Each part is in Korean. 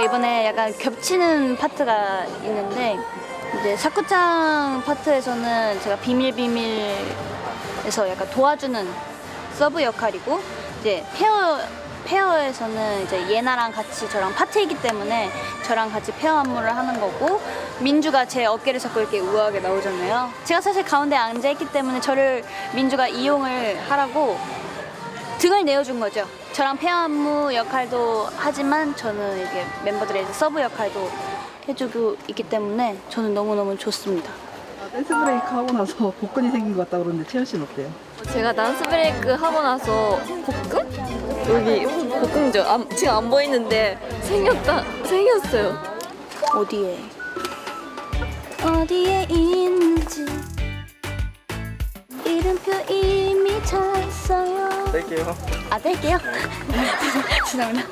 이번에 약간 겹치는 파트가 있는데 이제 사쿠짱 파트에서는 제가 비밀 비밀에서 약간 도와주는 서브 역할이고 이제 페어 페어에서는 이제 예나랑 같이 저랑 파트이기 때문에 저랑 같이 페어 안무를 하는 거고 민주가 제 어깨를 잡고 이렇게 우아하게 나오잖아요. 제가 사실 가운데 앉아 있기 때문에 저를 민주가 이용을 하라고 등을 내어준 거죠. 저랑 페어 안무 역할도 하지만 저는 이게 멤버들의 서브 역할도 해주고 있기 때문에 저는 너무너무 좋습니다. 아, 댄스 브레이크 하고 나서 복근이 생긴 것 같다 그러는데 채연 씨는 어때요? 제가 댄스 브레이크 하고 나서 복근? 여기 복근죠. 안, 지금 안 보이는데 생겼다 생겼어요. 어디에? 어디에 있는지 이름표 뺄게요. 아, 뗄게요. 죄송합니다.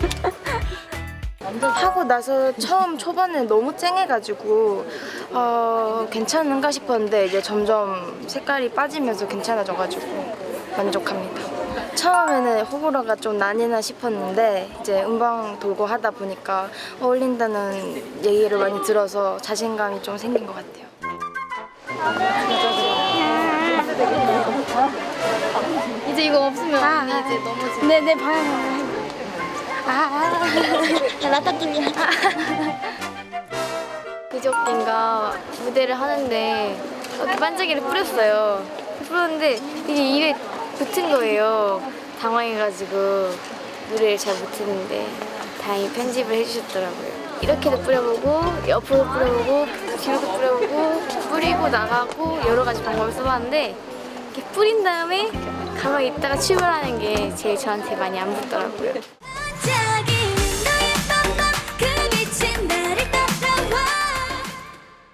하고 나서 처음 초반에 너무 쨍해가지고 어, 괜찮은가 싶었는데 이제 점점 색깔이 빠지면서 괜찮아져가지고 만족합니다. 처음에는 호불호가 좀 나뉘나 싶었는데 이제 음방 돌고 하다 보니까 어울린다는 얘기를 많이 들어서 자신감이 좀 생긴 것 같아요. 이제 이거 없으면 언니 이제 넘어지. 네, 네, 봐요. 아, 라따뚜기. 그저께인가 무대를 하는데 이렇게 반짝이를 뿌렸어요. 뿌렸는데 이게 입에 붙은 거예요. 당황해가지고 노래를 잘 못했는데 다행히 편집을 해주셨더라고요. 이렇게도 뿌려보고 옆으로 뿌려보고 뒤로도 뿌려보고 뿌리고 나가고 여러 가지 방법을 써봤는데 이렇게 뿌린 다음에 가만히 있다가 출발하는 게 제일 저한테 많이 안 붙더라고요.